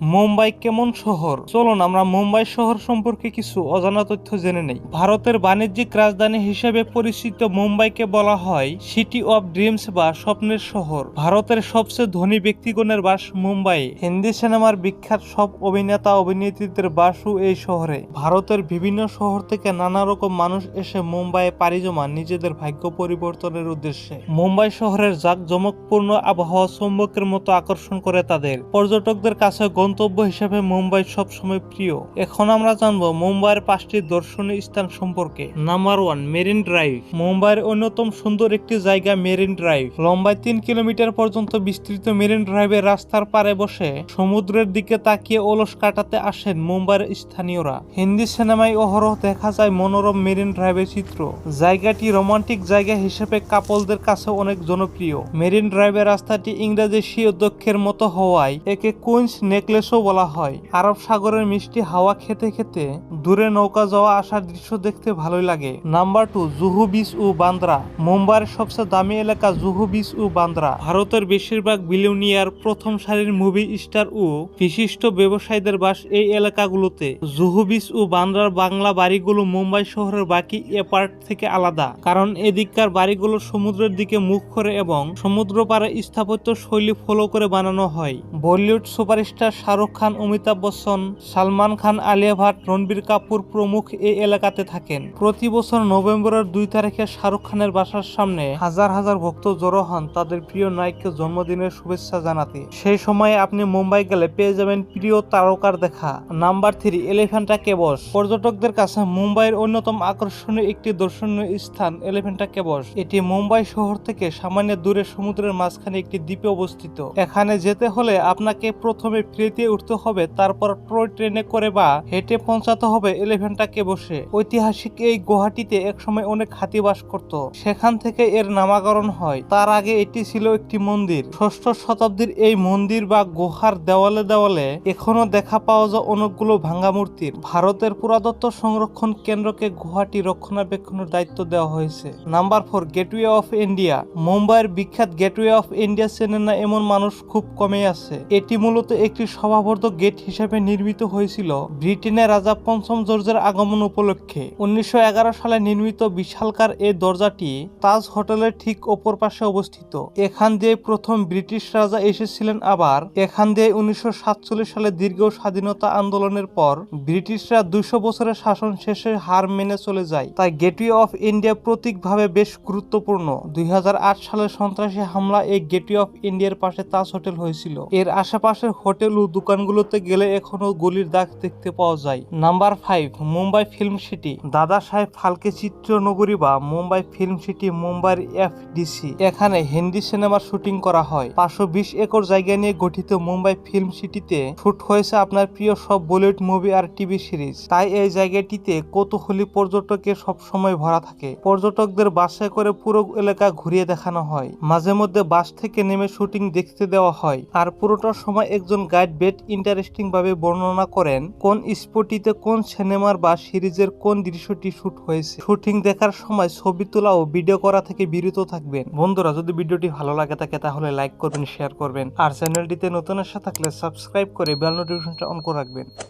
মুম্বাই কেমন শহর? চলুন, আমরা মুম্বাই শহর সম্পর্কে কিছু অজানা তথ্য জেনে নেই। ভারতের বাণিজ্যিক রাজধানী হিসেবে পরিচিত মুম্বাইকে বলা হয় সিটি অফ ড্রিমস বা স্বপ্নের শহর। ভারতের সবচেয়ে ধনী ব্যক্তিগণের বাস মুম্বাই। হিন্দি সিনেমার বিখ্যাত সব অভিনেতা অভিনেত্রীদের বাসও এই শহরে। ভারতের বিভিন্ন শহর থেকে নানা রকম মানুষ এসে মুম্বাইয়ে পাড়ি জমান নিজেদের ভাগ্য পরিবর্তনের উদ্দেশ্যে। মুম্বাই শহরের জাঁকজমকপূর্ণ আবহাওয়া চৌম্বকের মতো আকর্ষণ করে তাদের। পর্যটকদের কাছে গন্তব্য হিসেবে মুম্বাই সবসময় প্রিয়। এখন আমরা জানব মুম্বাইয়ের পাঁচটি দর্শনীয় স্থান সম্পর্কে। নাম্বার ওয়ান মেরিন ড্রাইভ মুম্বাইয়ের অন্যতম সুন্দর একটি জায়গা মেরিন ড্রাইভ লম্বায় তিন কিলোমিটার পর্যন্ত বিস্তৃত মেরিন ড্রাইভের রাস্তার পারে বসে সমুদ্রের দিকে তাকিয়ে অলস কাটাতে আসেন মুম্বাইয়ের স্থানীয়রা। হিন্দি সিনেমায় অহরহ দেখা যায় মনোরম মেরিন ড্রাইভের চিত্র। জায়গাটি রোমান্টিক জায়গা হিসেবে কাপলদের কাছে অনেক জনপ্রিয়। মেরিন ড্রাইভের রাস্তাটি ইংরেজি স্বীয় দক্ষের মতো হওয়ায় একে কুইন্স নেকলেসও বলা হয়। আরব সাগরের মিষ্টি হাওয়া খেতে খেতে দূরে নৌকা যাওয়া আসার দৃশ্য দেখতে ভালোই লাগে। নাম্বার টু জুহু বিচ ও বান্দ্রা। মুম্বাইয়ের সবচেয়ে দামি এলাকা জুহু বিচ ও বান্দ্রা। ভারতের বেশিরভাগ বিলিউনিয়ার প্রথম সারির মুভি স্টার ও বিশিষ্ট ব্যবসায়ীদের বাস এই এলাকাগুলোতে। জুহু বিচ ও বান্দ্রার বাংলা বাড়িগুলো মুম্বাই শহরের বাকি এপার্ট থেকে আলাদা। কারণ এদিককার বাড়িগুলো সমুদ্রের দিকে মুখ করে এবং সমুদ্র পাড়ে স্থাপত্য শৈলী ফলো করে বানানো হয়। বলিউড সুপারস্টার শাহরুখ খান, অমিতাভ বচ্চন, সালমান খান, আলিয়া ভাট, রণবীর কাপুর প্রমুখ এই এলাকাতে থাকেন। প্রতি বছর নভেম্বরের দুই তারিখে শাহরুখ খানের বাসার সামনে হাজার হাজার ভক্ত জড়ো হন তাদের প্রিয় নায়ককে জন্মদিনের শুভেচ্ছা জানাতে। সেই সময়ে আপনি মুম্বাই গেলে পেয়ে যাবেন প্রিয় তারকার দেখা। Number three, Elephanta caves. পর্যটকদের কাছে মুম্বাইয়ের অন্যতম আকর্ষণীয় একটি দর্শনীয় স্থান, এলিফ্যান্টা কেবস। এটি মুম্বাই শহর থেকে সামান্য দূরে সমুদ্রের মাঝখানে একটি দ্বীপে অবস্থিত। এখানে যেতে হলে আপনাকে প্রথমে ফ্রিতে উঠতে হবে, তারপর টয় ট্রেনে করে বা হেঁটে পৌঁছাতে হবে এলিফ্যান্টা বসে। ঐতিহাসিক এই গুহাটিতে একসময় অনেক হাতি বাস করত। সেখান থেকে এর নামাকরণ হয়। তার আগে এটি ছিল একটি মন্দির। ষষ্ঠ শতাব্দীর এই মন্দির বা গুহার দেওয়ালে দেওয়ালে এখনও দেখা পাওয়া যায় অনেকগুলো ভাঙ্গা মূর্তির। ভারতের পুরাতত্ত্ব সংরক্ষণ কেন্দ্রকে গুহাটি রক্ষণাবেক্ষণের দায়িত্ব দেওয়া হয়েছে। Number four, gateway of India. মুম্বাইয়ের বিখ্যাত গেটওয়ে অফ ইন্ডিয়া চেনেন না এমন মানুষ খুব কমে আছে। এটি মূলত একটি সভাবর্ধক গেট হিসেবে নির্মিত হয়েছিল ব্রিটেনের রাজা পঞ্চম জর্জের আগমন উপলক্ষে। উনিশশো সালে নির্মিত বিশালকার এই দরজাটি তাজ হোটেলের ঠিক ওপর পাশে অবস্থিত। এখান দিয়ে প্রথম ব্রিটিশ রাজা এসেছিলেন আবার। এখান দিয়ে উনিশশো সালে দীর্ঘ স্বাধীনতা আন্দোলনের পর ব্রিটিশরা দুশো বছরের শাসন শেষে হার মেনে চলে যায়। তাই গেটওয়ে অফ ইন্ডিয়া প্রতীকভাবে বেশ গুরুত্বপূর্ণ। দুই হাজার আট সালে সন্ত্রাসী হামলা এই গেটওয়ে অফ ইন্ডিয়ার পাশে তাজ হোটেল হয়েছিল। এর আশেপাশের হোটেল ও দোকানগুলোতে গেলে এখনও গলির দাগ দেখতে পাওয়া যায়। Number five Mumbai film city. Dada Saheb Phalke চিত্রনগরী বা মুম্বাই ফিল্ম সিটি, মুম্বাইয়ের এফডিসি। এখানে হিন্দি সিনেমার শুটিং করা হয়। পাঁচশো বিশ একর জায়গা নিয়ে গঠিত মুম্বাই ফিল্ম সিটিতে শুট হয়েছে আপনার প্রিয় সব বলিউড মুভি আর টিভি সিরিজ। তাই এই জায়গাটিতে কৌতূহলী পর্যটকের সবসময় ভরা থাকে। পর্যটকদের বাসে করে পুরো এলাকা ঘুরিয়ে দেখানো হয়। মাঝে মধ্যে বাস থেকে নেমে শুটিং দেখতে দেওয়া হয়। আর পুরোটার সময় একজন গাইড বেট ইন্টারেস্টিং ভাবে বর্ণনা করেন কোন স্পটিতে কোন সিনেমার বা সিরিজের কোন দৃশ্যটি শুট হয়েছে। শুটিং দেখার সময় ছবি তোলা ও ভিডিও করা থেকে বিরত থাকবেন। বন্ধুরা, যদি ভিডিওটি ভালো লাগে থাকে, তাহলে লাইক করবেন শেয়ার করবেন। আর চ্যানেলটিতে নতুন আসা থাকলে সাবস্ক্রাইব করে বেল নোটিফিকেশনটা অন করে রাখবেন।